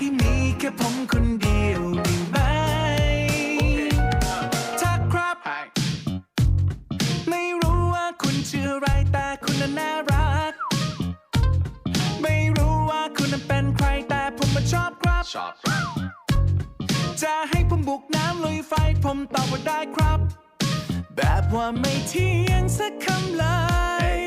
ให้มีแค่ผมคนเดียวได้ไหมถ้าครับ ไม่รู้ว่าคุณชื่ออะไรแต่คุณน่ะน่ารัก ไม่รู้ว่าคุณนั้นเป็นใครแต่ผมมาชอบครับ ชอบจะให้ผมบุกน้ำลุยไฟผมตอบว่าได้ครับ แบบว่าไม่เที่ยงสักคำเลย